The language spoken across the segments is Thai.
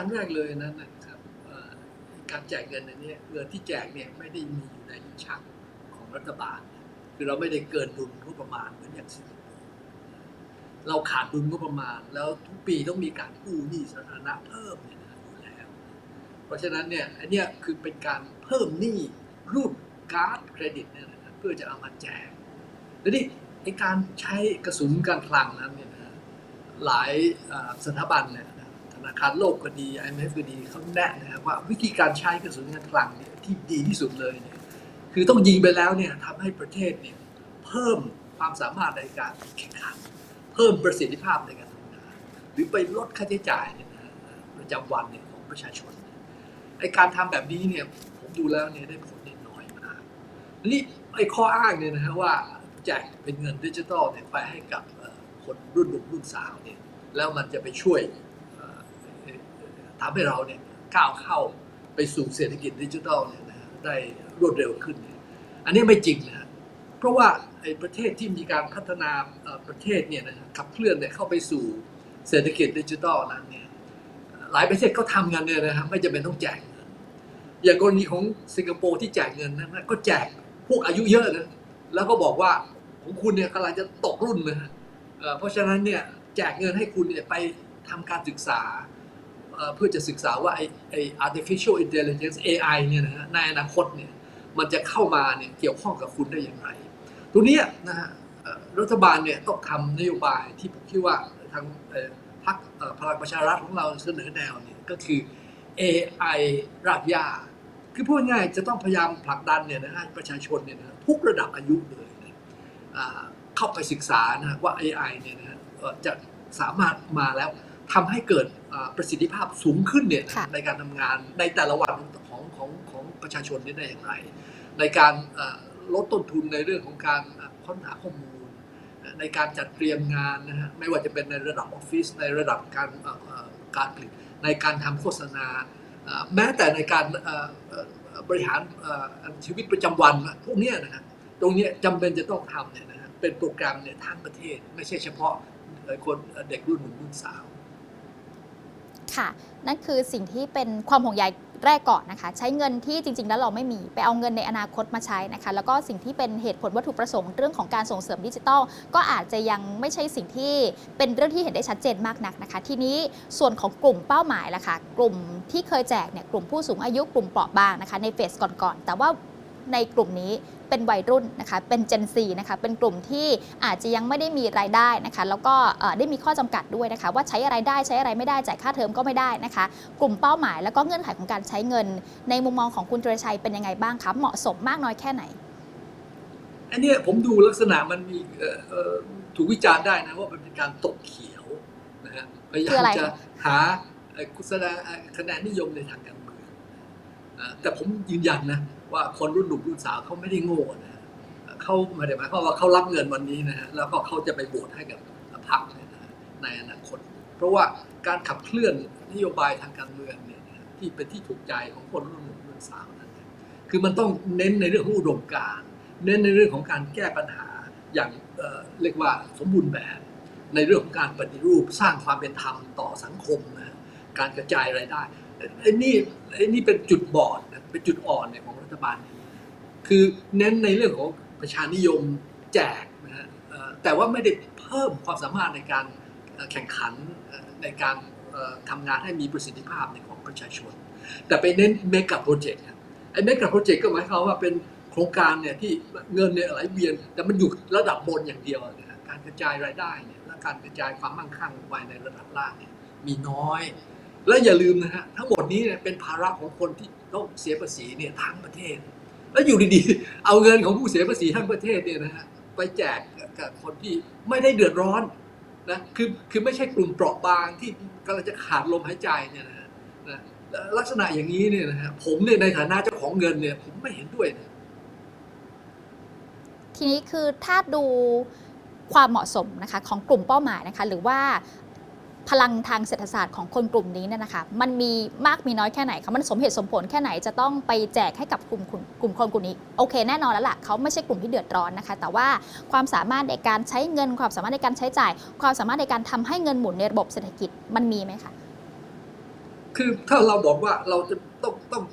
การแรกเลยนั้นนะครับการแจกเงินอันนี้เงินที่แจกเนี่ยไม่ได้มีอยู่ในชักของรัฐบาล คือเราไม่ได้เกินดุลงบประมาณเหมือนอย่างสิงคโปร์เราขาดดุลงบประมาณ แล้วทุกปีต้องมีการกู้หนี้สาธารณะเพิ่มเนี่ยนะอยู่แล้ว เพราะฉะนั้นเนี่ยอันนี้คือเป็นการเพิ่มหนี้รูดการ์ดเครดิตเนี่ยนะเพื่อจะเอามาแจกทีนี้ในการใช้กระสุนการคลังนั้นเนี่ยนะหลายสถาบันเนี่ย ธนาคารโลกก็ดี IMF ก็ดีเขาแนะนะครับว่าวิธีการใช้กระสุนเงินคลังเนี่ยที่ดีที่สุดเลยเนี่ยคือต้องยิงไปแล้วเนี่ยทำให้ประเทศเนี่ยเพิ่มความสามารถในการแข่งขัน เพิ่มประสิทธิภาพในการทำงานหรือไปลดค่าใช้จ่ายเนี่ยนะประจำวันเนี่ยของประชาชนไอการทำแบบนี้เนี่ยผมดูแล้วเนี่ยได้ผลน้อยมากนี่ไอข้ออ้างเนี่ยนะฮะว่าแจกเป็นเงินดิจิทัลเนี่ยไปให้กับคนรุ่นหนุ่มรุ่นสาวเนี่ยแล้วมันจะไปช่วย ทำให้เราเนี่ยก้าวเข้าไปสู่เศรษฐกิจดิจิทัลเนี่ยนะได้รวดเร็วขึ้น อันนี้ไม่จริงนะเพราะว่าไอ้ประเทศที่มีการพัฒนาประเทศเนี่ยนะขับเคลื่อนเนี่ยเข้าไปสู่เศรษฐกิจดิจิทัลนั้นเนี่ยหลายประเทศก็ทำกันเนี่ยนะฮะไม่จำเป็นต้องแจกเงินอย่างกรณีของสิงคโปร์ที่แจกเงินนะก็แจกพวกอายุเยอะนะแล้วก็บอกว่าของคุณเนี่ยกำลังจะตกรุ่นนะเอ่อเพราะฉะนั้นเนี่ยแจกเงินให้คุณเนี่ยไปทำการศึกษา เพื่อจะศึกษาว่าไอ้ไอ้ artificial intelligence AI เนี่ยนะฮะในอนาคตเนี่ยมันจะเข้ามาเนี่ยเกี่ยวข้องกับคุณได้อย่างไร ตรงนี้นะฮะรัฐบาลเนี่ยต้องทำนโยบายที่ผมคิดว่าทางพรรคพลังประชารัฐของเราเสนอแนวเนี่ยก็คือ AI รากหญ้าคือพูดง่ายจะต้องพยายามผลักดันเนี่ยนะฮะประชาชนเนี่ยนะฮะทุกระดับอายุเลยนะเข้าไปศึกษานะว่า AI เนี่ยนะจะสามารถมาแล้วทำให้เกิด ประสิทธิภาพสูงขึ้นเนี่ยนะค่ะในการทำงานในแต่ละวันของของของประชาชนเนี่ยได้อย่างไร ในการเอ่อลดต้นทุนในเรื่องของการอ่าค้นหาข้อมูล ในการจัดเตรียมงานนะฮะไม่ว่าจะเป็นในระดับออฟฟิศในระดับการเอ่อเอ่อการผลิตในการทำโฆษณาเอ่อแม้แต่ในการเอ่อเอ่อบริหารเอ่อชีวิตประจำวันอะพวกเนี้ยนะฮะตรงเนี้ยจำเป็นจะต้องทำเนี่ยนะฮะเป็นโปรแกรมเนี่ยทั้งประเทศ ไม่ใช่เฉพาะเอ่อคนเอ่อเด็กรุ่นหนุ่มรุ่นสาว ค่ะ นั่นคือสิ่งที่เป็นความห่วงใยแรกก่อนนะคะ ใช้เงินที่จริง ๆ แล้วเราไม่มีไปเอาเงินในอนาคตมาใช้นะคะ แล้วก็สิ่งที่เป็นเหตุผลวัตถุประสงค์เรื่องของการส่งเสริมดิจิทัล ก็อาจจะยังไม่ใช่สิ่งที่เป็นเรื่องที่เห็นได้ชัดเจนมากนักนะคะ ทีนี้ส่วนของกลุ่มเป้าหมายล่ะค่ะกลุ่มที่เคยแจกเนี่ยกลุ่มผู้สูงอายุกลุ่มเปราะบางนะคะในเฟสก่อนๆแต่ว่าในกลุ่มนี้ เป็นวัยรุ่นนะคะเป็น Gen Z นะคะเป็นกลุ่มที่อาจจะยังไม่ได้มีรายได้นะคะแล้วก็เอ่อได้มีข้อจำกัดด้วยนะคะว่าใช้อะไรได้ใช้อะไรไม่ได้จ่ายค่าเทอมก็ไม่ได้นะคะกลุ่มเป้าหมายแล้วก็เงื่อนไขของการใช้เงิน ในมุมมองของคุณตรชัยเป็นยังไงบ้างคะเหมาะสมมากน้อยแค่ไหนอันเนี้ยผมดูลักษณะมันมีเอ่อเอ่อถูกวิจารณ์ได้นะว่ามันเป็นการตกเขียวนะฮะพยายาคือมอะไรจะคะหาเอ่อกุศลเอ่อคะแนนนิยมในทางการเมืองอ่าแต่ผมยืนยันนะ ว่าคนรุ่นหนุ่มรุ่นสาวเขาไม่ได้โง่นะเขาไม่ได้หมายความว่าเขารับเงินวันนี้นะฮะแล้วก็เขาจะไปโหวตให้กับพรรคในอนาคต เพราะว่าการขับเคลื่อนนโยบายทางการเมืองเนี่ยที่เป็นที่ถูกใจของคนรุ่นหนุ่มรุ่นสาวนั้นคือมันต้องเน้นในเรื่องของอุดมการเน้นในเรื่องของการแก้ปัญหาอย่างเเรียกว่าสมบูรณ์แบบ ในเรื่องของการปฏิรูปสร้างความเป็นธรรมต่อสังคมนะการกระจายรายได้ ไอ้นี่ไอ้นี่เป็นจุดบอดนะเป็นจุดอ่อนเนี่ยของรัฐบาล คือเน้นในเรื่องของประชานิยมแจกนะฮะแต่ว่าไม่ได้เพิ่มความสามารถในการแข่งขันในการทำงานให้มีประสิทธิภาพในของประชาชน แต่ไปเน้นเมกะโปรเจกต์ครับไอ้เมกะโปรเจกต์ก็หมายความว่าเป็นโครงการเนี่ยที่เงินเนี่ยไหลเวียน แต่มันอยู่ระดับบนอย่างเดียวนะการกระจายรายได้เนี่ยและการกระจายความมั่งคั่งไปในระดับล่างเนี่ยมีน้อย และอย่าลืมนะฮะทั้งหมดนี้เนี่ยเป็นภาระของคนที่ต้องเสียภาษีเนี่ยทั้งประเทศ แล้วอยู่ดีๆ เอาเงินของผู้เสียภาษีทั้งประเทศเนี่ยนะฮะไปแจกกับคนที่ไม่ได้เดือดร้อนนะคือคือไม่ใช่กลุ่มเปราะบางที่กำลังจะขาดลมหายใจเนี่ยนะฮะนะลักษณะอย่างนี้เนี่ยนะฮะผมเนี่ยในฐานะเจ้าของเงินเนี่ยผมไม่เห็นด้วยนะทีนี้คือถ้าดูความเหมาะสมนะคะของกลุ่มเป้าหมายนะคะหรือว่า พลังทางเศรษฐศาสตร์ของคนกลุ่มนี้เนี่ยนะคะมันมีมากมีน้อยแค่ไหนคะมันสมเหตุสมผลแค่ไหนจะต้องไปแจกให้กับกลุ่มคนกลุ่มคนกลุ่มนี้โอเคแน่นอนแล้วล่ะเขาไม่ใช่กลุ่มที่เดือดร้อนนะคะ แต่ว่าความสามารถในการใช้เงินความสามารถในการใช้จ่าย ความสามารถในการทำให้เงินหมุนในระบบเศรษฐกิจมันมีไหมคะคือถ้าเราบอกว่าเราจะต้องต้อง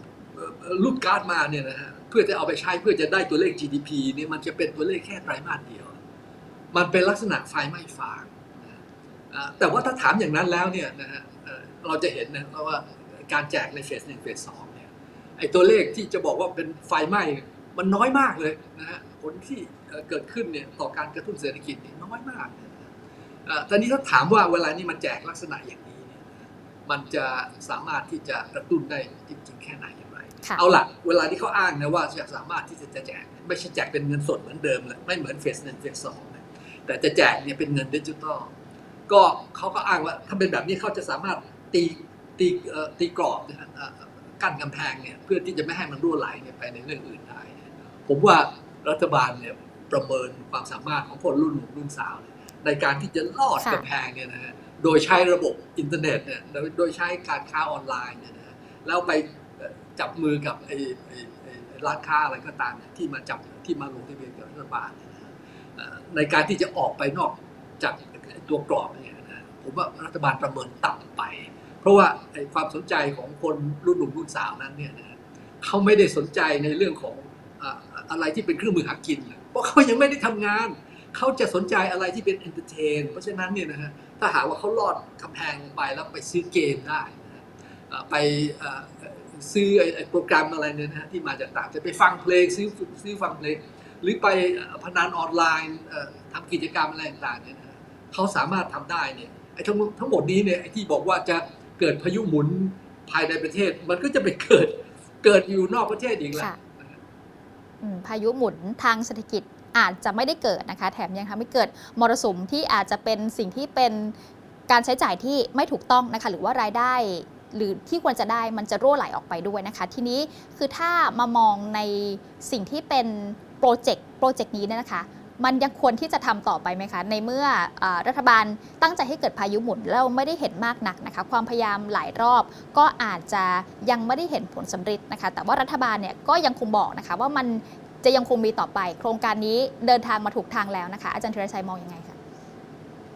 รูดการ์ดมาเนี่ยนะฮะเพื่อจะเอาไปใช้เพื่อจะได้ตัวเลข GDP เนี่ยมันจะเป็นตัวเลขแค่ไตรมาสเดียว มันเป็นลักษณะไฟไหม้ฟาง แต่ว่าถ้าถามอย่างนั้นแล้วเนี่ยนะฮะเอ่อเราจะเห็นนะว่าการแจกในเฟสหนึ่งเฟสสองเนี่ยไอ้ตัวเลขที่จะบอกว่าเป็นไฟไหม้มันน้อยมากเลยนะฮะผลที่เอ่อเกิดขึ้นเนี่ยต่อการกระตุ้นเศรษฐกิจเนี่ยน้อยมากนะฮะอ่าตอนนี้ถ้าถามว่าเวลานี้มันแจกลักษณะอย่างนี้เนี่ยมันจะสามารถที่จะกระตุ้นได้จริง ๆ แค่ไหนอย่างไรค่ะเอาล่ะเวลาที่เขาอ้างนะว่าจะสามารถที่จะแจก ไม่ใช่แจกเป็นเงินสดเหมือนเดิมเลยไม่เหมือนเฟสหนึ่งเฟสสองนะแต่จะแจกเนี่ยเป็นเงินดิจิตอล ก็เขาก็อ้างว่าถ้าเป็นแบบนี้เขาจะสามารถตีตีตีกรอบนะฮะกั้นกำแพงเนี่ยเพื่อที่จะไม่ให้มันรั่วไหลเนี่ยไปในเรื่องอื่นได้ ผมว่ารัฐบาลเนี่ยประเมินความสามารถของคนรุ่นหนุ่มรุ่นสาว ในการที่จะลอดกำแพงเนี่ยนะฮะโดยใช้ระบบอินเทอร์เน็ตเนี่ยโดยใช้การค้าออนไลน์เนี่ยนะฮะแล้วไปจับมือกับไอ้ร้านค้าอะไรก็ตามเนี่ยที่มาจับที่มาลงทะเบียนกับรัฐบาลในการที่จะออกไปนอกจาก ตัวกรอบเนี่ยนะผมว่ารัฐบาลประเมินต่ำไป เพราะว่าไอความสนใจของคนรุ่นหนุ่มรุ่นสาวนั้นเนี่ยนะเขาไม่ได้สนใจในเรื่องของอะไรที่เป็นเครื่องมือหากิน เพราะเขายังไม่ได้ทำงาน เขาจะสนใจอะไรที่เป็นเอนเตอร์เทน เพราะฉะนั้นเนี่ยนะฮะถ้าหากว่าเขาลอดกำแพงไปแล้วไปซื้อเกมได้นะฮะไปซื้อไอ้โปรแกรมอะไรเนี่ยนะฮะที่มาจากต่างจะไปฟังเพลงซื้อซื้อฟังเพลง หรือไปพนันออนไลน์ทำกิจกรรมอะไรต่างเนี่ยนะ เขาสามารถทำได้เนี่ยไอ้ทั้งหมดทั้งหมดนี้เนี่ยไอ้ที่บอกว่าจะเกิดพายุหมุนภายในประเทศ มันก็จะไปเกิดเกิดอยู่นอกประเทศอีกแหละค่ะนะฮะอืมพายุหมุนทางเศรษฐกิจอาจจะไม่ได้เกิดนะคะ แถมยังทำให้เกิดมรสุมที่อาจจะเป็นสิ่งที่เป็นการใช้จ่ายที่ไม่ถูกต้องนะคะ หรือว่ารายได้หรือที่ควรจะได้มันจะรั่วไหลออกไปด้วยนะคะ ทีนี้คือถ้ามามองในสิ่งที่เป็นโปรเจกต์โปรเจกต์นี้เนี่ยนะคะ มันยังควรที่จะทำต่อไปไหมคะ ในเมื่ออรัฐบาลตั้งใจให้เกิดพายุหมุนแล้วไม่ได้เห็นมากนักนะคะ ความพยายามหลายรอบก็อาจจะยังไม่ได้เห็นผลสำเร็จนะคะ แต่ว่ารัฐบาลเนี่ยก็ยังคงบอกนะคะ ว่ามันจะยังคงมีต่อไป โครงการนี้เดินทางมาถูกทางแล้วนะคะ อาจารย์ธีรชัยมองยังไงคะ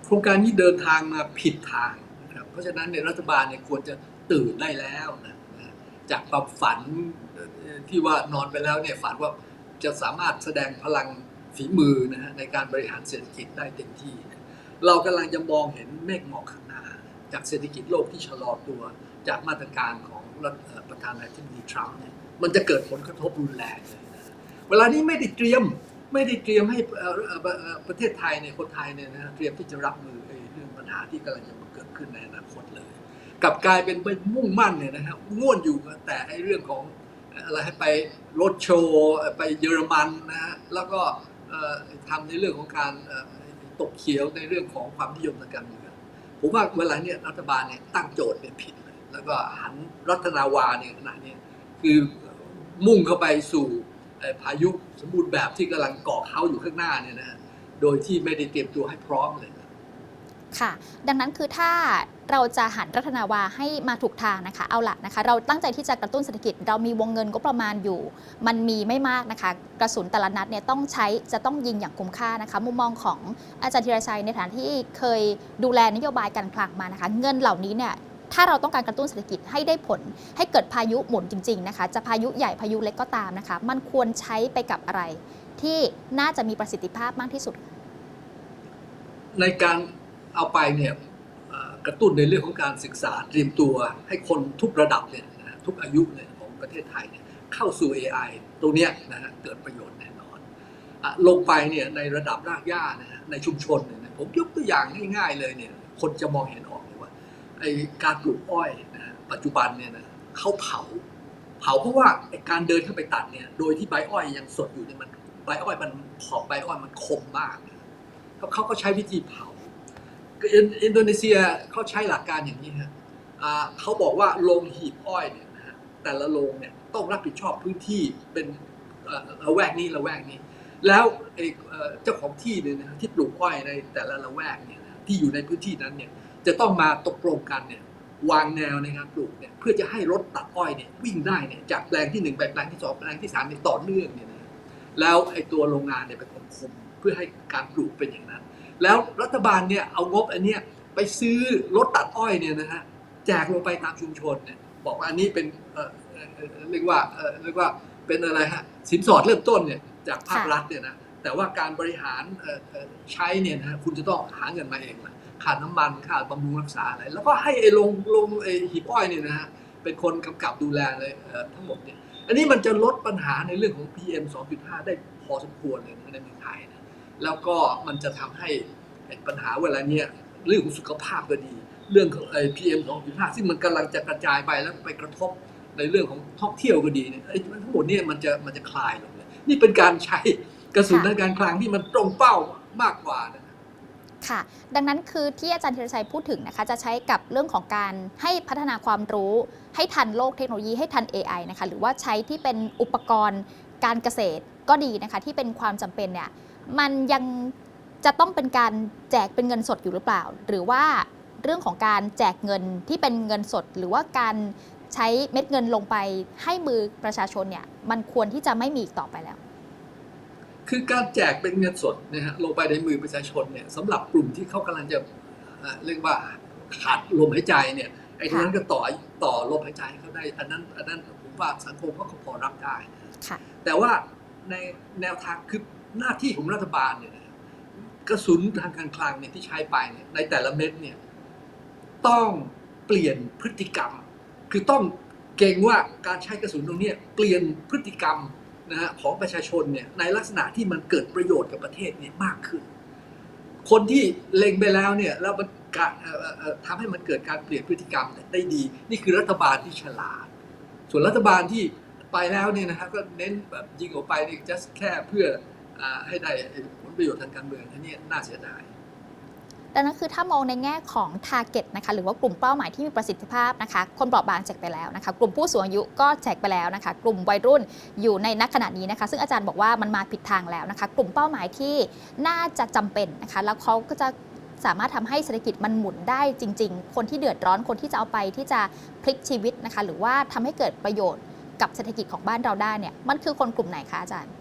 โครงการนี้เดินทางมาผิดทางนะครับเพราะฉะนั้นเนี่ยรัฐบาลเนี่ยควรจะตื่นได้แล้วนะจากความฝันที่ว่านอนไปแล้วเนี่ยฝันว่าจะสามารถแสดงพลัง ฝีมือนะฮะในการบริหารเศรษฐกิจได้เต็มที่ เรากำลังจะมองเห็นเมฆหมอกข้างหน้า จากเศรษฐกิจโลกที่ชะลอตัว จากมาตรการของรัฐประธานาธิบดีทรัมป์เนี่ยมันจะเกิดผลกระทบรุนแรงเลยนะเวลานี้ไม่ได้เตรียมไม่ได้เตรียมให้ประเทศไทยเนี่ยคนไทยเนี่ยนะเตรียมที่จะรับมือเรื่องปัญหาที่กำลังจะเกิดขึ้นในอนาคตเลยกลับกลายเป็นไปมุ่งมั่นเนี่ยนะฮะง่วนอยู่แต่ไอ้เรื่องของอะไรให้ไปรถโชว์ ไปเยอรมันนะฮะแล้วก็ ทำในเรื่องของการตกเขียวในเรื่องของความนิยมทางการเมืองผมว่าเวลาเนี่ยรัฐบาลเนี่ยตั้งโจทย์เนี่ยผิดเลยแล้วก็หันรัฐนาวาเนี่ยขณะเนี้คือมุ่งเข้าไปสู่พายุสมบูรณ์แบบที่กำลังก่อเขาอยู่ข้างหน้าเนี่ยนะโดยที่ไม่ได้เตรียมตัวให้พร้อมเลย ค่ะ ดังนั้นคือถ้าเราจะหันรัฐนาวาให้มาถูกทางนะคะ เอาละนะคะ เราตั้งใจที่จะกระตุ้นเศรษฐกิจ เรามีวงเงินก็ประมาณอยู่ มันมีไม่มากนะคะ กระสุนแต่ละนัดเนี่ยต้องใช้จะต้องยิงอย่างคุ้มค่านะคะ มุมมองของอาจารย์ธีรชัยในฐานที่เคยดูแลนโยบายการคลังมานะคะ เงินเหล่านี้เนี่ยถ้าเราต้องการกระตุ้นเศรษฐกิจให้ได้ผล ให้เกิดพายุหมุนจริง ๆนะคะ จะพายุใหญ่พายุเล็กก็ตามนะคะ มันควรใช้ไปกับอะไร ที่น่าจะมีประสิทธิภาพมากที่สุด ในการ เอาไปเนี่ยกระตุ้นในเรื่องของการศึกษาเตรียมตัวให้คนทุกระดับเนี่ยนะทุกอายุเนี่ยของประเทศไทยเนี่ยเข้าสู่ AI ตรงเนี้ยนะฮะเกิดประโยชน์แน่นอนอะลงไปเนี่ยในระดับรากหญ้านะฮะในชุมชนเนี่ยผมยกตัวอย่างง่ายๆเลยเนี่ยคนจะมองเห็นออกเลยว่าไอการปลูกอ้อยนะฮะปัจจุบันเนี่ยนะเขาเผา เผาเพราะว่าไอการเดินเข้าไปตัดเนี่ยโดยที่ใบอ้อยยังสดอยู่เนี่ยมันใบอ้อยมันขอบใบอ้อยมันคมมากเขาเขาก็ใช้วิธีเผา อินโดนีเซียเขาใช้หลักการอย่างนี้ฮะเขาบอกว่าโรงหีบอ้อยเนี่ยนะฮะแต่ละโรงเนี่ยต้องรับผิดชอบพื้นที่เป็นละแวกนี้ละแวกนี้ แล้วเจ้าของที่เนี่ยนะที่ปลูกอ้อยในแต่ละละแวกเนี่ยนะที่อยู่ในพื้นที่นั้นเนี่ยจะต้องมาตกลงกันเนี่ยวางแนวในการปลูกเนี่ยเพื่อจะให้รถตัดอ้อยเนี่ยวิ่งได้เนี่ยจากแปลงที่หนึ่งไปแปลงที่สองแปลงที่สามเนี่ยต่อเนื่องเนี่ยนะแล้วไอ้ตัวโรงงานเนี่ยเป็นคนคุมเพื่อให้การปลูกเป็นอย่างนั้น แล้วรัฐบาลเนี่ยเอางบอันเนี้ยไปซื้อรถตัดอ้อยเนี่ยนะฮะแจกลงไปตามชุมชนเนี่ยบอกว่าอันนี้เป็นเอ่อเอ่อเอ่อเรียกว่าเอ่อเรียกว่าเป็นอะไรฮะสินสอดเริ่มต้นเนี่ยจากภาครัฐเนี่ยนะแต่ว่าการบริหารเอ่อเอ่อใช้เนี่ยนะฮะคุณจะต้องหาเงินมาเองนะค่าน้ำมันค่าบำรุงรักษาอะไร แล้วก็ให้ไอ้ลงลงไอ้หีบอ้อยเนี่ยนะฮะเป็นคนกำกับดูแลเลยเอ่อทั้งหมดเนี่ยอันนี้มันจะลดปัญหาในเรื่องของ PM 2.5 ได้พอสมควรเลยนะในเมืองไทย แล้วก็มันจะทำให้ไอ้ปัญหาเวลาเนี้ยเรื่องของสุขภาพก็ดี เรื่องของไอ้ PM 2.5ซึ่งมันกำลังจะกระจายไปแล้วไปกระทบในเรื่องของท่องเที่ยวก็ดีเนี่ยไอ้ทั้งหมดเนี่ยมันจะมันจะคลายลงเลยนี่เป็นการใช้กระสุนค่ะทางการคลังที่มันตรงเป้ามากกว่านะค่ะ ดังนั้นคือที่อาจารย์ธีรชัยพูดถึงนะคะจะใช้กับเรื่องของการให้พัฒนาความรู้ให้ทันโลกเทคโนโลยีให้ทัน AI นะคะหรือว่าใช้ที่เป็นอุปกรณ์การเกษตร ก็ดีนะคะที่เป็นความจำเป็นเนี่ยมันยังจะต้องเป็นการแจกเป็นเงินสดอยู่หรือเปล่า หรือว่าเรื่องของการแจกเงินที่เป็นเงินสด หรือว่าการใช้เม็ดเงินลงไปให้มือประชาชนเนี่ยมันควรที่จะไม่มีอีกต่อไปแล้ว คือการแจกเป็นเงินสดนะฮะลงไปในมือประชาชนเนี่ยสำหรับกลุ่มที่เขากำลังจะเอ่อเรียกว่าขาดลมหายใจเนี่ยไอ้ตรงนั้นก็ต่อต่อลมหายใจให้เขาได้อันนั้นอันนั้นผมว่าสังคมก็พอรับได้ค่ะแต่ว่า ในแนวทางคือหน้าที่ของรัฐบาลเนี่ยกระสุนทางการคลังเนี่ยที่ใช้ไปเนี่ยในแต่ละเม็ดเนี่ยต้องเปลี่ยนพฤติกรรม คือต้องเก่งว่าการใช้กระสุนตรงนี้เปลี่ยนพฤติกรรมนะฮะของประชาชนเนี่ยในลักษณะที่มันเกิดประโยชน์กับประเทศเนี่ยมากขึ้น คนที่เล็งไปแล้วเนี่ยแล้วมันกะเอ่อเอ่อเอ่อทำให้มันเกิดการเปลี่ยนพฤติกรรมได้ดี นี่คือรัฐบาลที่ฉลาด ส่วนรัฐบาลที่ ไปแล้วเนี่ยนะฮะก็เน้นแบบยิงออกไปนี่ just แค่เพื่ออให้ได้ผลประโยชน์ทางการเมืองอันนี้น่าเสียดายดังนั้นคือถ้ามองในแง่ของ Target นะคะหรือว่ากลุ่มเป้าหมายที่มีประสิทธิภาพนะคะคนเปราะบางแจกไปแล้วนะคะกลุ่มผู้สูงอายุก็แจกไปแล้วนะคะกลุ่มวัยรุ่นอยู่ในนักขณะนี้นะคะซึ่งอาจารย์บอกว่ามันมาผิดทางแล้วนะคะกลุ่มเป้าหมายที่น่าจะจำเป็นนะคะแล้วเขาก็จะสามารถทำให้เศรษฐกิจมันหมุนได้จริง ๆ คนที่เดือดร้อนคนที่จะเอาไปที่จะพลิกชีวิตนะคะหรือว่าทำให้เกิดประโยชน์ กับเศรษฐกิจของบ้านเราได้เนี่ยมันคือคนกลุ่มไหนคะอาจารย์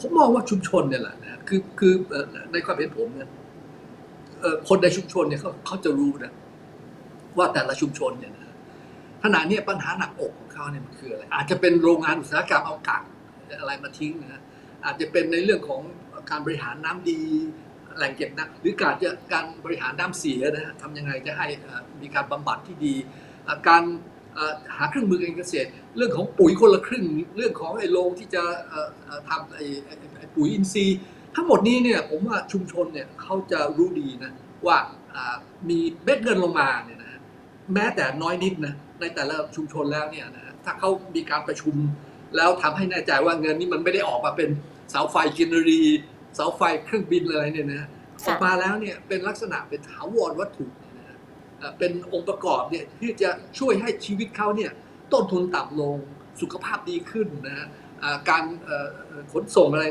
ผมมองว่าชุมชนเนี่ยแหละนะคือคือในความเห็นผมเนี่ยคนในชุมชนเนี่ยเขาเขาจะรู้นะว่าแต่ละชุมชนเนี่ยนะขณะนี้ปัญหาหนักอกของเขาเนี่ยมันคืออะไรอาจจะเป็นโรงงานอุตสาหกรรมเอากากอะไรมาทิ้งนะอาจจะเป็นในเรื่องของการบริหารน้ำดีแหล่งเก็บน้ำหรือการจะการบริหารน้ำเสียนะฮะทำยังไงจะให้มีการบำบัดที่ดี การ หาเครื่องมือการเกษตร เรื่องของปุ๋ยคนละครึ่ง เรื่องของไอ้โรงที่จะเอ่อเอ่อทำไอ้ไอ้ไอ้ปุ๋ยอินทรีย์ ทั้งหมดนี้เนี่ยผมว่าชุมชนเนี่ยเขาจะรู้ดีนะว่าอ่ามีเม็ดเงินลงมาเนี่ยนะแม้แต่น้อยนิดนะในแต่ละชุมชนแล้วเนี่ยนะถ้าเขามีการประชุมแล้วทำให้แน่ใจว่าเงินนี้มันไม่ได้ออกมาเป็นเสาไฟกินรีเสาไฟเครื่องบินอะไรเนี่ยนะออกมาแล้วเนี่ยเป็นลักษณะเป็นถาวรวัตถุ เป็นองค์ประกอบเนี่ยที่จะช่วยให้ชีวิตเขาเนี่ยต้นทุนต่ำลงสุขภาพดีขึ้นนะฮะการขนส่งอะไร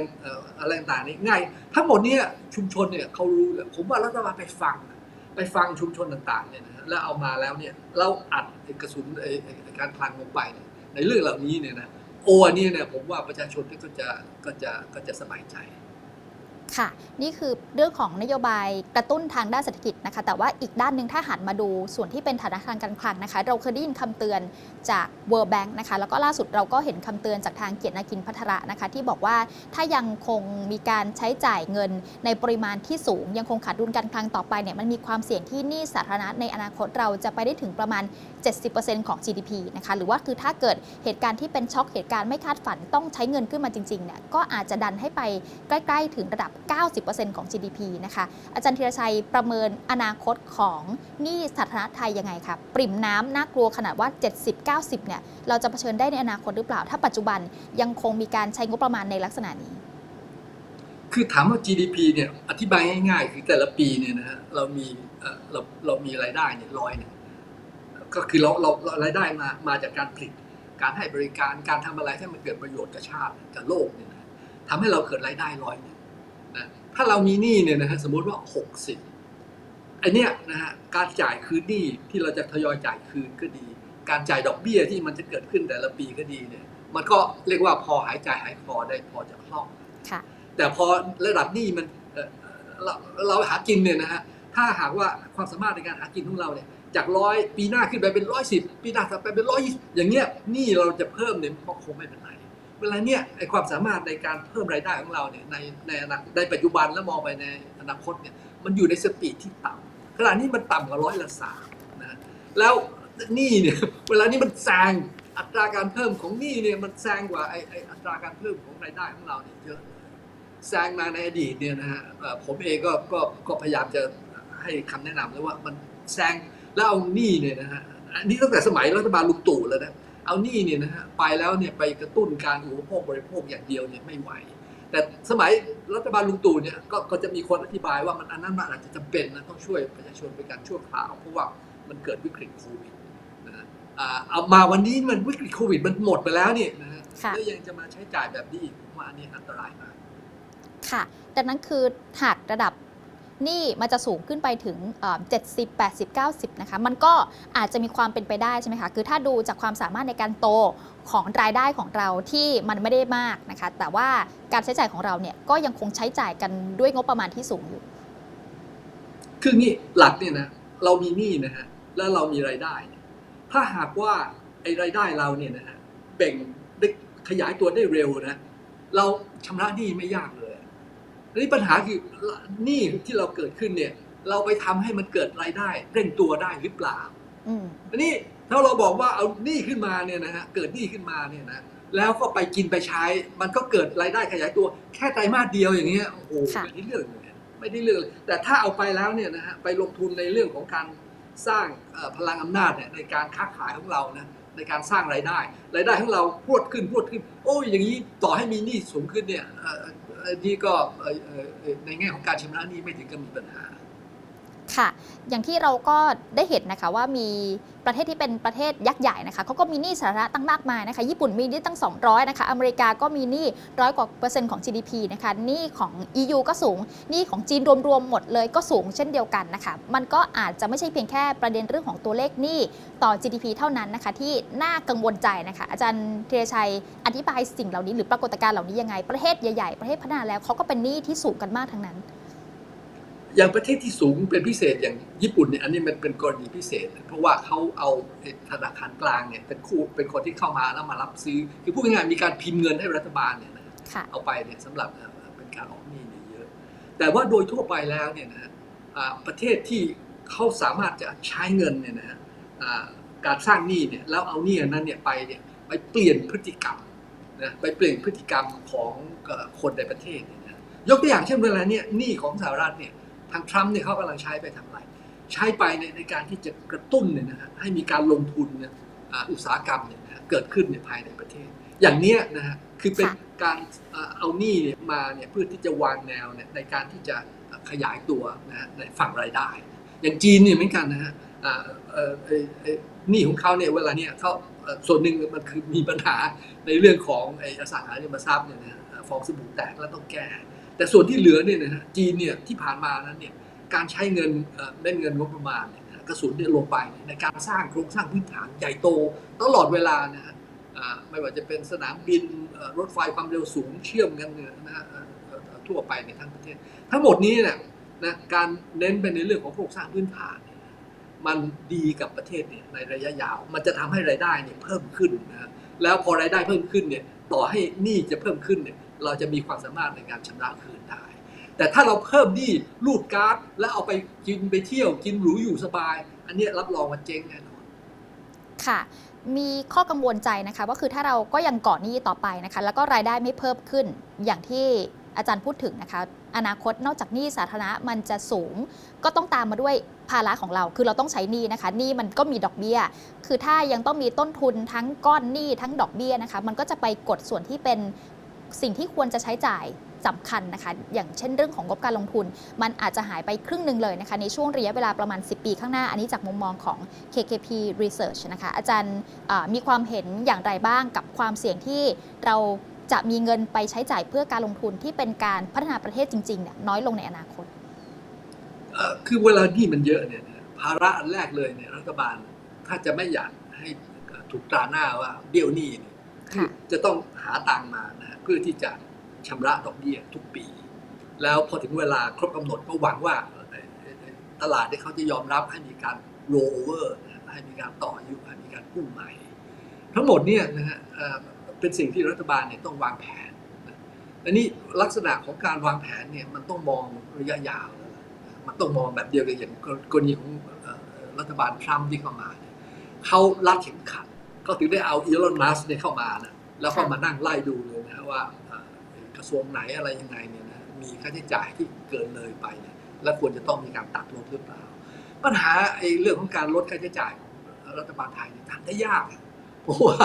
อะไรต่างๆนี่ง่าย ทั้งหมดเนี้ชุมชนเนี่ยเขารู้ผมว่ารัฐบาลไปฟัง ไปฟังชุมชนต่างๆเนี่ยนะฮะแล้วเอามาแล้วเนี่ยเราอัดกระสุนการพลังลงไปในเรื่องเหล่านี้เนี่ยนะโอ้อันนี้เนี่ยผมว่าประชาชนก็จะก็จะก็จะสบายใจ ค่ะ นี่คือเรื่องของนโยบายกระตุ้นทางด้านเศรษฐกิจนะคะ แต่ว่าอีกด้านหนึ่งถ้าหันมาดูส่วนที่เป็นฐานะทางการคลังนะคะ เราเคยได้ยินคำเตือนจาก World Bank นะคะ แล้วก็ล่าสุดเราก็เห็นคำเตือนจากทางเกียรตินาคินพัทระนะคะ ที่บอกว่าถ้ายังคงมีการใช้จ่ายเงินในปริมาณที่สูง ยังคงขาดดุลการคลังต่อไปเนี่ยมันมีความเสี่ยงที่หนี้สาธารณะในอนาคตเราจะไปได้ถึงประมาณ 70%ของ GDP นะคะ หรือว่าคือถ้าเกิดเหตุการณ์ที่เป็นช็อคเหตุการณ์ไม่คาดฝันต้องใช้เงินขึ้นมาจริงๆเนี่ยก็อาจจะดันให้ไปใกล้ ๆ ถึงระดับ90%ของ GDP นะคะ อาจารย์ธีรชัยประเมินอนาคตของหนี้สาธารณะไทยยังไงครับปริ่มน้ำน่ากลัวขนาดว่า 70-90 เนี่ย เราจะเผชิญได้ในอนาคตหรือเปล่า ถ้าปัจจุบันยังคงมีการใช้งบประมาณในลักษณะนี้ คือถามว่า GDP เนี่ยอธิบายง่ายๆ คือแต่ละปีเนี่ยนะฮะเรามีเราเรามีรายได้เนี่ยร้อยหนึ่งก็คือเราเราเรารายได้มามาจากการผลิตการให้บริการการทำอะไรให้มันเกิดประโยชน์กับชาติกับโลกเนี่ยนะทำให้เราเกิดรายได้ร้อยหนึ่งนะ ถ้าเรามีหนี้เนี่ยนะฮะสมมติว่า60ไอเนี้ยนะฮะการจ่ายคืนหนี้ที่เราจะทยอยจ่ายคืนก็ดี การจ่ายดอกเบี้ยที่มันจะเกิดขึ้นแต่ละปีก็ดีเนี่ย มันก็เรียกว่าพอหายใจหายคอได้พอจะคล่องค่ะแต่พอระดับหนี้มันเอ่อเราเราหากินเนี่ยนะฮะถ้าหากว่าความสามารถในการหากินของเราเนี่ยจากร้อยปีหน้าขึ้นไปเป็นร้อยสิบปีหน้าถัดไปเป็นร้อยอย่างเงี้ยหนี่เราจะเพิ่มเนี่ยก็คงไม่เป็นไร เวลาเนี่ยไอความสามารถในการเพิ่มรายได้ของเราเนี่ยในในอนาคตในปัจจุบันแล้วมองไปในอนาคตเนี่ยมันอยู่ในสปีดที่ต่ำขณะนี้มันต่ำกว่าร้อยละสามนะแล้วหนี้เนี่ยเวลานี้มันแซงอัตราการเพิ่มของหนี้เนี่ยมันแซงกว่าไอไออัตราการเพิ่มของรายได้ของเราเนี่ยเยอะแซงมาในอดีตเนี่ยนะฮะผมเองก็ก็ก็พยายามจะให้คำแนะนำเลยว่ามันแซงแล้วเอาหนี้เนี่ยนะฮะอันนี้ตั้งแต่สมัยรัฐบาลลุงตู่แล้วนะ เอาหนี้เนี่ยนะฮะไปแล้วเนี่ยไปกระตุ้นการอุปโภคบริโภคอย่างเดียวเนี่ยไม่ไหว แต่สมัยรัฐบาลลุงตู่เนี่ยก็ก็จะมีคนอธิบายว่ามันอันนั้นมันอาจจะจำเป็นนะต้องช่วยประชาชนเป็นการชั่วคราวเพราะว่ามันเกิดวิกฤตโควิดนะฮะอ่าเอามาวันนี้มันวิกฤตโควิดมันหมดไปแล้วเนี่ยนะฮะค่ะแล้วยังจะมาใช้จ่ายแบบนี้อีกผมว่าอันนี้อันตรายมากค่ะดังนั้นคือหากระดับ หนี้มันจะสูงขึ้นไปถึงเอ่อ70 80 90 นะคะ มันก็อาจจะมีความเป็นไปได้ใช่ไหมคะ คือถ้าดูจากความสามารถในการโตของรายได้ของเราที่มันไม่ได้มากนะคะ แต่ว่าการใช้จ่ายของเราเนี่ยก็ยังคงใช้จ่ายกันด้วยงบประมาณที่สูงอยู่ คืองี้หลักเนี่ยนะเรามีหนี้นะฮะแล้วเรามีรายได้ ถ้าหากว่าไอ้รายได้เราเนี่ยนะฮะแบ่งได้ขยายตัวได้เร็วนะ เราชำระหนี้ไม่ยากเลย อันนี้ปัญหาคือหนี้ที่เราเกิดขึ้นเนี่ย เราไปทำให้มันเกิดรายได้เร่งตัวได้หรือเปล่าอืมอันนี้ถ้าเราบอกว่าเอาหนี้ขึ้นมาเนี่ยนะฮะเกิดหนี้ขึ้นมาเนี่ยนะแล้วก็ไปกินไปใช้ มันก็เกิดรายได้ขยายตัว แค่ไตรมาสเดียวอย่างเงี้ยโอ้โหค่ะไม่ได้เรื่องเลยไม่ได้เรื่องเลยแต่ถ้าเอาไปแล้วเนี่ยนะฮะไปลงทุนในเรื่องของการสร้างเอ่อพลังอำนาจเนี่ยในการค้าขายของเรานะในการสร้างรายได้ รายได้ของเราพรวดขึ้นพรวดขึ้น โอ้ยอย่างนี้ต่อให้มีหนี้สูงขึ้นเนี่ยเอ่อเอ่อ นี่ก็ในแง่ของการชำระหนี้ไม่ถึงกับมีปัญหา ค่ะ อย่างที่เราก็ได้เห็นนะคะว่ามีประเทศที่เป็นประเทศยักษ์ใหญ่นะคะเขาก็มีหนี้สาธารณะตั้งมากมายนะคะ ญี่ปุ่นมีหนี้ตั้ง 200นะคะอเมริกาก็มีหนี้ร้อยกว่าเปอร์เซ็นต์ของ GDP นะคะหนี้ของ EU ก็สูงหนี้ของจีนรวมๆหมดเลยก็สูงเช่นเดียวกันนะคะ มันก็อาจจะไม่ใช่เพียงแค่ประเด็นเรื่องของตัวเลขหนี้ต่อ GDP เท่านั้นนะคะ ที่น่ากังวลใจนะคะ อาจารย์เทียชัยอธิบายสิ่งเหล่านี้หรือปรากฏการณ์เหล่านี้ยังไงประเทศใหญ่ๆประเทศพัฒนาแล้วเขาก็เป็นหนี้ที่สูงกันมากทั้งนั้น อย่างประเทศที่สูงเป็นพิเศษอย่างญี่ปุ่นเนี่ยอันนี้มันเป็นกรณีพิเศษ เพราะว่าเขาเอาธนาคารกลางเนี่ยเป็นคู่เป็นคนที่เข้ามาแล้วมารับซื้อ คือพูดง่ายๆมีการพิมพ์เงินให้รัฐบาลเนี่ยนะค่ะเอาไปเนี่ยสำหรับเอ่อเป็นการออกหนี้เนี่ยเยอะ แต่ว่าโดยทั่วไปแล้วเนี่ยนะอ่าประเทศที่เขาสามารถจะใช้เงินเนี่ยนะอ่าการสร้างหนี้เนี่ยแล้วเอาหนี้อันนั้นเนี่ยไปเนี่ยไปเปลี่ยนพฤติกรรมนะไปเปลี่ยนพฤติกรรมของเอ่อคนในประเทศเนี่ยนะยกตัวอย่างเช่นเวลาเนี่ยหนี้ของสหรัฐเนี่ย ทางทรัมป์เนี่ยเขากำลังใช้ไปทำอะไร ใช้ไปในในการที่จะกระตุ้นเนี่ยนะฮะให้มีการลงทุนเนี่ยอ่าอุตสาหกรรมเนี่ยนะฮะเกิดขึ้นในภายในประเทศ อย่างเนี้ยนะฮะคือเป็นค่ะการอ่าเอาหนี้เนี่ยมาเนี่ยเพื่อที่จะวางแนวเนี่ยในการที่จะขยายตัวนะฮะในฝั่งรายได้ อย่างจีนเนี่ยเหมือนกันนะฮะอ่าเอ่อเอ่อเอ่อหนี้ของเขาเนี่ยเวลาเนี่ยเขาเอ่อส่วนหนึ่งมันคือมีปัญหาในเรื่องของไอ้อสังหาริมทรัพย์เนี่ยนะฮะฟองสบู่แตกแล้วต้องแก้ แต่ส่วนที่เหลือเนี่ยนะฮะจีนเนี่ยที่ผ่านมานั้นเนี่ยการใช้เงินเอ่อเงินงบประมาณเนี่ยกระสุนเนี่ยลงไปในการสร้างโครงสร้างพื้นฐานใหญ่โต ตลอดเวลานะฮะไม่ว่าจะเป็นสนามบินรถไฟความเร็วสูงเชื่อมกันเนี่ยนะฮะทั่วไปในทั้งประเทศ ทั้งหมดนี้เนี่ยนะการเน้นไปในเรื่องของโครงสร้างพื้นฐาน มันดีกับประเทศเนี่ยในระยะยาว มันจะทำให้รายได้เนี่ยเพิ่มขึ้นนะฮะแล้วพอรายได้เพิ่มขึ้นเนี่ย ต่อให้หนี้จะเพิ่มขึ้นเนี่ยเราจะมีความสามารถในการชำระคืนได้ แต่ถ้าเราเพิ่มหนี้รูดการ์ดแล้วเอาไปกินไปเที่ยวกินหรูอยู่สบาย อันนี้รับรองว่าเจ๊งแน่นอนค่ะมีข้อกังวลใจนะคะว่าคือถ้าเราก็ยังก่อหนี้ต่อไปนะคะ แล้วก็รายได้ไม่เพิ่มขึ้นอย่างที่ อาจารย์พูดถึงนะคะ อนาคตนอกจากหนี้สาธารณะมันจะสูง ก็ต้องตามมาด้วยภาระของเรา คือเราต้องใช้หนี้นะคะหนี้มันก็มีดอกเบี้ย คือถ้ายังต้องมีต้นทุนทั้งก้อนหนี้ทั้งดอกเบี้ยนะคะ มันก็จะไปกดส่วนที่เป็นสิ่งที่ควรจะใช้จ่ายสำคัญนะคะ อย่างเช่นเรื่องของงบการลงทุน มันอาจจะหายไปครึ่งหนึ่งเลยนะคะ ในช่วงระยะเวลาประมาณ 10 ปีข้างหน้า อันนี้จากมุมมองของ KKP Research นะคะ อาจารย์มีความเห็นอย่างไรบ้างกับความเสี่ยงที่เรา จะมีเงินไปใช้จ่ายเพื่อการลงทุนที่เป็นการพัฒนาประเทศจริงๆเนี่ยน้อยลงในอนาคตเอ่อคือเวลาหนี้มันเยอะเนี่ยนะภาระอันแรกเลยเนี่ยรัฐบาลถ้าจะไม่อยากให้ถูกตราหน้าว่าเบี้ยวหนี้เนี่ยคือค่ะจะต้องหาตังค์มานะฮะเพื่อที่จะชำระดอกเบี้ยทุกปี แล้วพอถึงเวลาครบกำหนดก็หวังว่าเอ่อเอ่อเอ่อตลาดเนี่ยเขาจะยอมรับให้มีการ roll over นะให้มีการต่ออายุให้มีการกู้ใหม่ ทั้งหมดเนี่ยนะฮะ เป็นสิ่งที่รัฐบาลเนี่ยต้องวางแผนนะและนี่ลักษณะของการวางแผนเนี่ยมันต้องมองระยะยาวแล้วมันต้องมองแบบเดียวกันอย่างกรณีของรัฐบาลทรัมป์ที่เข้ามาเนี่ยเขาลัดเข็มขัดก็ถึงได้เอาอีลอนมัสเนี่ยเข้ามานะแล้วก็มานั่งไล่ดูเลยนะว่ากระทรวงไหนอะไรยังไงเนี่ยนะมีค่าใช้จ่ายที่เกินเลยไปเนี่ยและควรจะต้องมีการตัดลดหรือเปล่า ปัญหาไอ้เรื่องของการลดค่าใช้จ่ายของรัฐบาลไทยเนี่ยทำได้ยากเพราะว่า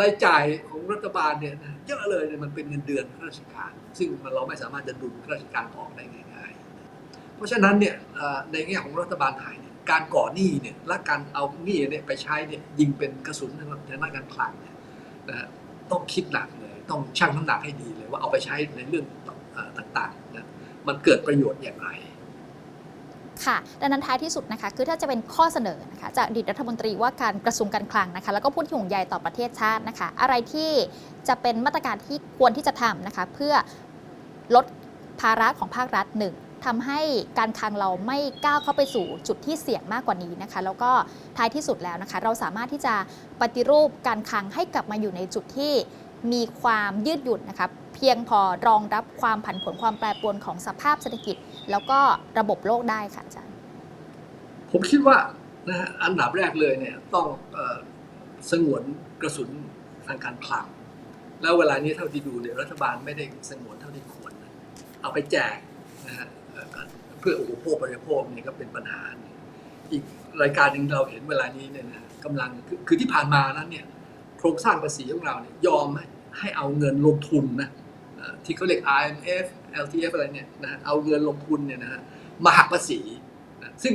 รายจ่ายของรัฐบาลเนี่ยนะเยอะเลยเนี่ยมันเป็นเงินเดือนข้าราชการ ซึ่งมันเราไม่สามารถจะดุลข้าราชการออกได้ง่าย ๆ เพราะฉะนั้นเนี่ยในแง่ของรัฐบาลไทยเนี่ยการก่อหนี้เนี่ยและการเอาหนี้เนี่ยไปใช้เนี่ยยิงเป็นกระสุนทางด้านการคลังเนี่ยนะต้องคิดหนักเลยต้องชั่งน้ำหนักให้ดีเลยว่าเอาไปใช้ในเรื่องต่างๆนะมันเกิดประโยชน์อย่างไร ค่ะ ดังนั้นท้ายที่สุดนะคะ คือถ้าจะเป็นข้อเสนอนะคะจากอดีตรัฐมนตรีว่าการกระทรวงการคลังนะคะ แล้วก็ผู้ที่ห่วงใยต่อประเทศชาตินะคะ อะไรที่จะเป็นมาตรการที่ควรที่จะทำนะคะ เพื่อลดภาระของภาครัฐหนึ่งทำให้การคลังเราไม่ก้าวเข้าไปสู่จุดที่เสี่ยงมากกว่านี้นะคะ แล้วก็ท้ายที่สุดแล้วนะคะ เราสามารถที่จะปฏิรูปการคลังให้กลับมาอยู่ในจุดที่มีความยืดหยุ่นนะคะเพียงพอรองรับความผันผวนความแปรปรวนของสภาพเศรษฐกิจ แล้วก็ระบบโลกได้ค่ะอาจารย์ผมคิดว่านะฮะอันดับแรกเลยเนี่ยต้องออสงวนกระสุนทางการคลังแล้วเวลานี้เท่าที่ดูเนี่ยรัฐบาลไม่ได้สงวนเท่าที่ควร เอาไปแจกนะฮะเพื่ออุปโภคบริโภคเนี่ยก็เป็นปัญหา อีกรายการหนึ่งเราเห็นเวลานี้เนี่ยนะกำลังคือที่ผ่านมานั้นเนี่ยโครงสร้างภาษีของเราเนี่ยยอมให้ให้เอาเงินลงทุนนะ ที่เขาเรียก IMF LTF อะไรเนี่ยนะเอาเงินลงทุนเนี่ยนะฮะมาหักภาษีนะซึ่ง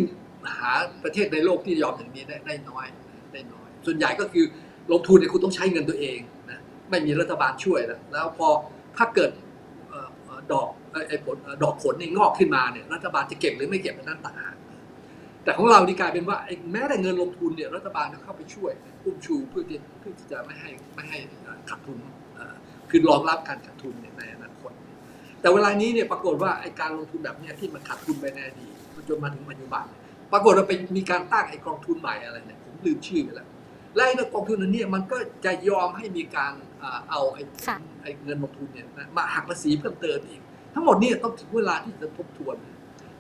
หาประเทศในโลกที่ยอมอย่างนี้ได้ได้น้อยได้น้อย ส่วนใหญ่ก็คือลงทุนเนี่ยคุณต้องใช้เงินตัวเองนะไม่มีรัฐบาลช่วยแล้วแล้วพอถ้าเกิดออดอกไอ้ผลดอกผลนี่งอกขึ้นมาเนี่ยรัฐบาลจะเก็บหรือไม่เก็บนั่นต่างหากแต่ของเรานี่กลายเป็นว่าแม้แต่เงินลงทุนเนี่ยรัฐบาลก็เข้าไปช่วยอุ้มชูเพื่อที่เพื่อที่จะไม่ให้ไม่ให้ขาดทุน คือรองรับการขาดทุนเนี่ยในอนาคต แต่เวลานี้เนี่ยปรากฏว่าไอ้การลงทุนแบบเนี้ยที่มันขาดทุนไปในอดีตจนมาถึงปัจจุบัน ปรากฏว่าไปมีการตั้งไอ้กองทุนใหม่อะไรเนี่ยผมลืมชื่อไปแล้วและไอ้กองทุนนั้นเนี่ยมันก็จะยอมให้มีการอ่าเอาไอ้ค่ะไอ้เงินลงทุนเนี่ยนะมาหักภาษีเพิ่มเติมอีก ทั้งหมดเนี่ยต้องถึงเวลาที่จะทบทวน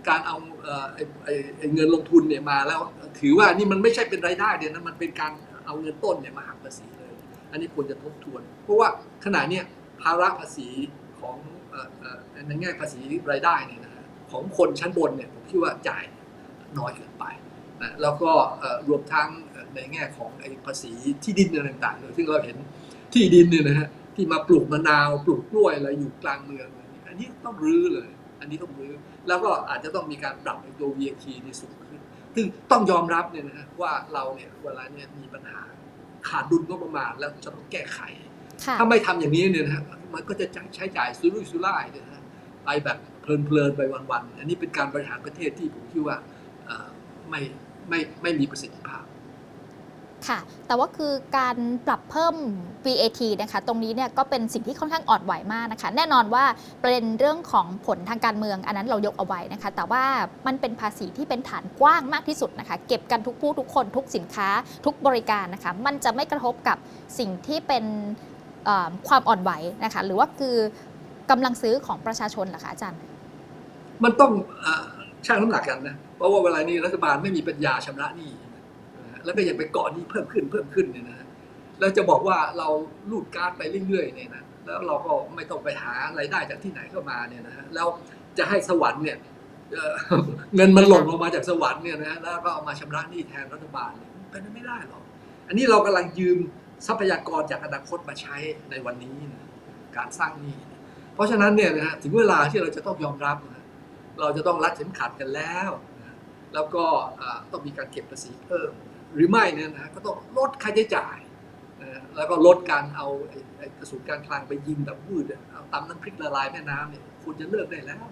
การเอาเอ่อไอ้ไอ้ไอ้เงินลงทุนเนี่ยมาแล้ว ถือว่านี่มันไม่ใช่เป็นรายได้เนี่ยนะมันเป็นการเอาเงินต้นเนี่ยมาหักภาษีเลย อันนี้ควรจะทบทวน เพราะว่าขณะเนี้ยภาระภาษีของในแง่ภาษีรายได้เนี่ยนะของคนชั้นบนเนี่ยผมคิดว่าจ่ายน้อยเกินไปนะแล้วก็รวมทั้งในแง่ของไอ้ภาษีที่ดินอะไรต่างๆเลยซึ่งเราเห็นที่ดินเนี่ยนะฮะที่มาปลูกมะนาวปลูกกล้วยอะไรอยู่กลางเมืองอะไรเนี่ยอันนี้ต้องรื้อเลย อันนี้ต้องรื้อแล้วก็อาจจะต้องมีการปรับไอ้ตัว VAT ที่สูงขึ้น ซึ่งต้องยอมรับเนี่ยนะฮะว่าเราเนี่ยเวลาเนี่ยมีปัญหา ขาดดุลงบประมาณแล้วจะต้องแก้ไขค่ะถ้าไม่ทำอย่างนี้เนี่ยนะฮะมันก็จะใช้จ่ายสุรุ่ยสุร่ายเนี่ยนะฮะไปแบบเพลินๆไปวันๆอันนี้เป็นการบริหารประเทศที่ผมคิดว่าเอ่อไม่ไม่ไม่มีประสิทธิภาพ ค่ะ แต่ว่าคือการปรับเพิ่ม VAT นะคะ ตรงนี้เนี่ยก็เป็นสิ่งที่ค่อนข้างอ่อนไหวมากนะคะ แน่นอนว่าประเด็นเรื่องของผลทางการเมือง อันนั้นเรายกเอาไว้นะคะ แต่ว่ามันเป็นภาษีที่เป็นฐานกว้างมากที่สุดนะคะ เก็บกันทุกผู้ทุกคนทุกสินค้าทุกบริการนะคะ มันจะไม่กระทบกับสิ่งที่เป็นความอ่อนไหวนะคะ หรือว่าคือกำลังซื้อของประชาชนเหรอคะอาจารย์ มันต้องอชั่งน้ำหนักกันนะ เพราะว่าเวลานี้รัฐบาลไม่มีปัญญาชำระหนี้ แล้วก็ยังไปเกาะนี้เพิ่มขึ้นเพิ่มขึ้นเนี่ยนะแล้วจะบอกว่าเราลูดการ์ดไปเรื่อยๆเนี่ยนะแล้วเราก็ไม่ต้องไปหารายได้จากที่ไหนเข้ามาเนี่ยนะฮะแล้วจะให้สวรรค์เนี่ยเงินมันหล่นลงมาจากสวรรค์เนี่ยนะแล้วก็เอามาชำระหนี้แทนรัฐบาลเนี่ยเป็นไม่ได้หรอกอันนี้เรากำลังยืมทรัพยากรจากอนาคตมาใช้ในวันนี้นะการสร้างหนี้เนี่ยเพราะฉะนั้นเนี่ยนะฮะถึงเวลาที่เราจะต้องยอมรับนะเราจะต้องรัดเข็มขัดกันแล้วนะแล้วก็ต้องมีการเก็บภาษีเพิ่ม หรือไม่เนี่ยนะก็ต้องลดค่าใช้จ่ายนะแล้วก็ลดการเอาไอ้กระสุนการคลังไปยิงแบบวืดอเอาตำน้ำพริกละลายแม่น้ำเนี่ยควรจะเลิกได้แล้ว